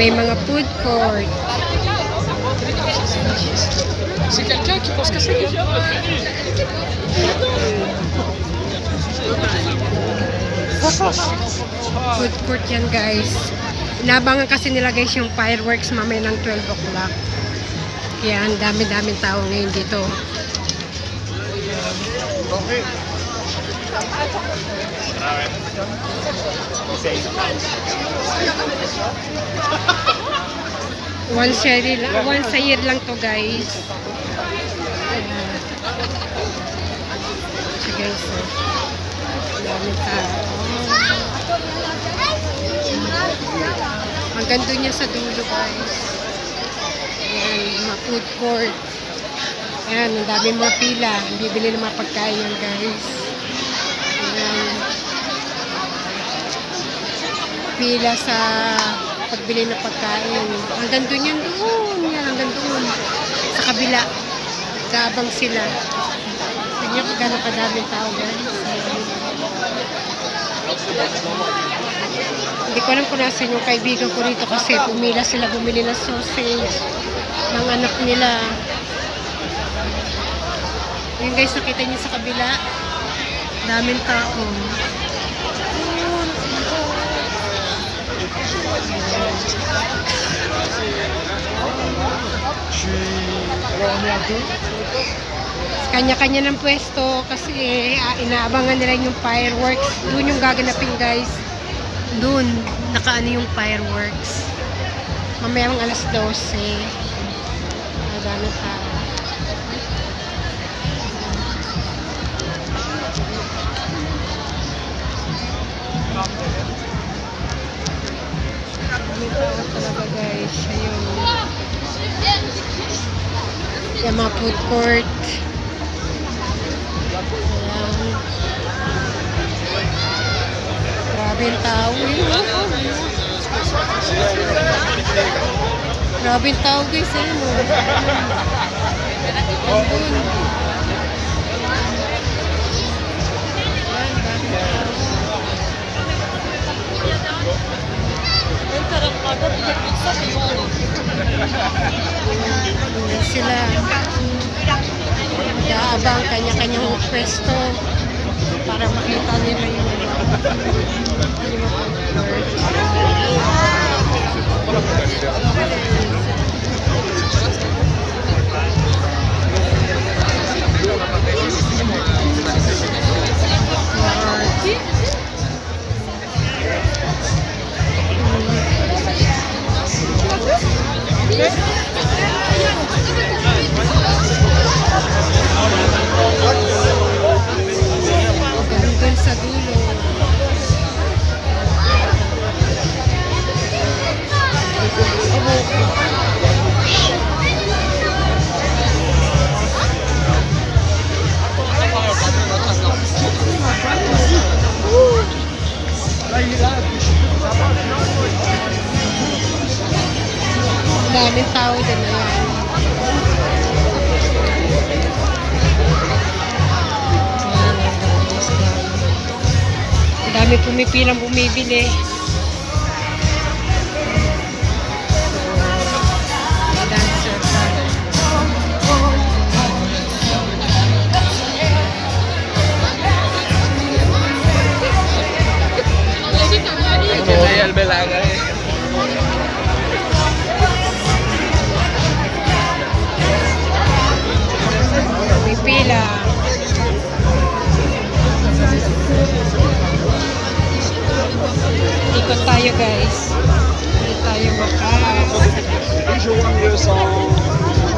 May mga food court. C'est quelqu'un qui pense que c'est lui. Food court yan guys. Inabangan kasi nila guys yung fireworks mamaya ng 12 o'clock. Kaya ang dami-daming tao ngayon dito. Once a year lang, once a year lang to guys. So guys. Dami tao. Ang ganda niya sa dulo guys. Ayan, mga food court. Ayan, ang dami mga pila. Bibili ng mga pagkain guys. Ayan. Pila sa pagbili ng pagkain. Hanggang doon yan doon. Yan, hanggang doon. Sa kabila. Kaabang sila. Tignan niyo kung kadaming tao guys. Hindi ko alam kung nasan yung kaibigan ko rito kasi pumila sila bumili ng sausage ng anak nila. Yun guys, nakita niyo sa kabila. Daming tao. Kanya-kanya ng pwesto kasi ah, inaabangan nila yung fireworks. Doon yung gaganapin guys. Doon, nakaano yung fireworks. Mamayang alas 12. Aga na Ayun. Yung mga food court. Ayan. Grabe yung tao. Grabe yung tao guys. Eh, no? Andun. Sila. Nag-aabang kanya-kanyang pwesto para makita nila yung yung mga birds. Ganun din sa dulo. Daming tao din na yan. Dami pumipilang bumibili. Ikot tayo guys. Ikot tayo baka. Visual years old.